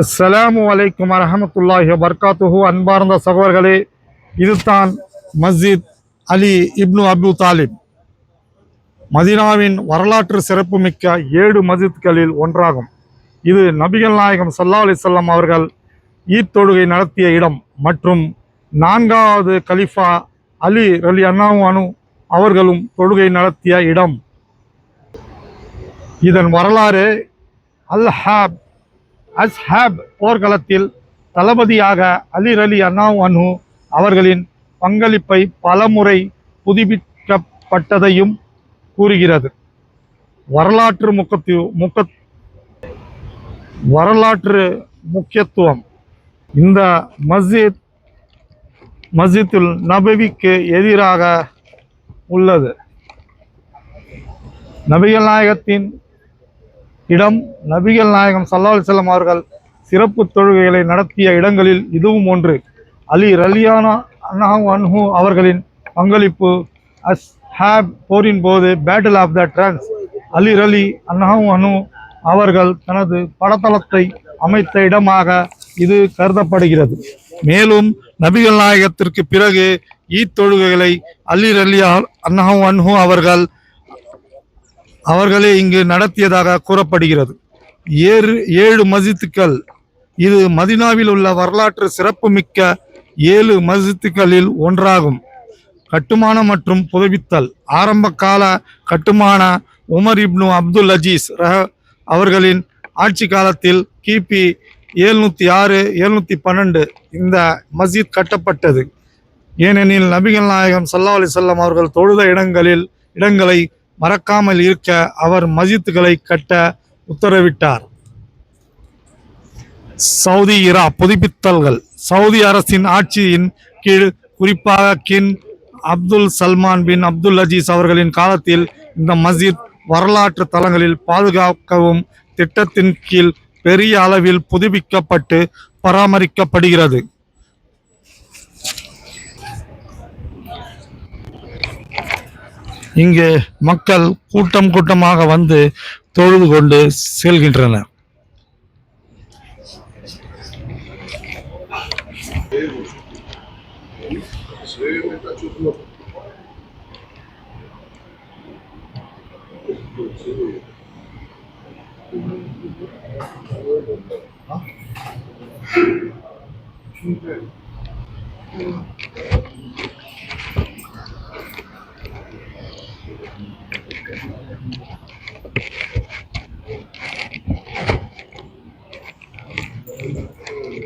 அஸ்லாம் வலைக்கம் அரஹமத்துல்லாஹி வர்காத்துஹு அன்பார்ந்த சகோதர்களே இதுதான் மஸ்ஜித் அலி இப்னு அபு தாலிப். மதினாவின் வரலாற்று சிறப்புமிக்க ஏழு மஸ்ஜித்களில் ஒன்றாகும். இது நபிகள் நாயகம் சல்லா அலைஹி அவர்கள் ஈத் தொழுகை நடத்திய இடம் மற்றும் நான்காவது கலிஃபா அலி ரலி அண்ணாவானு அனு அவர்களும் தொழுகை நடத்திய இடம். இதன் வரலாறு அல் ஹாப் அஸ்ஹாப் போர்க்களத்தில் தளபதியாக அலி ரலி அன்னாவு அவர்களின் பங்களிப்பை பலமுறை புதுப்பிக்கப்பட்டதையும் கூறுகிறது. வரலாற்று முக்கத்து முக்க வரலாற்று முக்கியத்துவம். இந்த மஸ்ஜித் மஸ்ஜித்துல் நபவிக்கு எதிராக உள்ளது. நபிகள் நாயகத்தின் இடம் நபிகள் நாயகம் சல்லாஹ் செல்லம் அவர்கள் சிறப்பு தொழுகைகளை நடத்திய இடங்களில் இதுவும் ஒன்று. அலி ரலியானா அன்னாஹு அன்ஹு அவர்களின் பங்களிப்பு அஸ் ஹேப் போரின் போது battle of the trench Ali ரலி அன்னாஹு அனு அவர்கள் தனது படத்தளத்தை அமைத்த இடமாக இது கருதப்படுகிறது. மேலும் நபிகள் நாயகத்திற்கு பிறகு ஈத் தொழுகைகளை அலி ரலியா அன்னாஹு அன்ஹு அவர்கள் அவர்களே இங்கு நடத்தியதாக கூறப்படுகிறது. ஏழு ஏழு மஸ்ஜித்துக்கள். இது மதினாவில் உள்ள வரலாற்று சிறப்புமிக்க ஏழு மஸ்ஜித்துக்களில் ஒன்றாகும். கட்டுமானம் மற்றும் புதுப்பித்தல். ஆரம்ப கால கட்டுமான உமர் இப்னு அப்துல் அஜீஸ் ரஹ அவர்களின் ஆட்சி காலத்தில் கிபி எழுநூற்றி ஆறு எழுநூற்றி பன்னெண்டு இந்த மஸ்ஜித் கட்டப்பட்டது. ஏனெனில் நபிகள் நாயகம் சல்லா அலி வஸல்லம் அவர்கள் தொழுத இடங்களில் இடங்களை மறக்காமல் இருக்க அவர் மஸ்ஜித்துகளை கட்ட உத்தரவிட்டார். சவுதி இரா புதுப்பித்தல்கள். சவுதி அரசின் ஆட்சியின் கீழ் குறிப்பாக கின் அப்துல் சல்மான் பின் அப்துல் அஜீஸ் அவர்களின் காலத்தில் இந்த மஸ்ஜித் வரலாற்று தலங்களில் பாதுகாக்கவும் திட்டத்தின் கீழ் பெரிய அளவில் புதுப்பிக்கப்பட்டு பராமரிக்கப்படுகிறது. இங்கு மக்கள் கூட்டம் கூட்டமாக வந்து தொழுது கொண்டு செல்கின்றனர்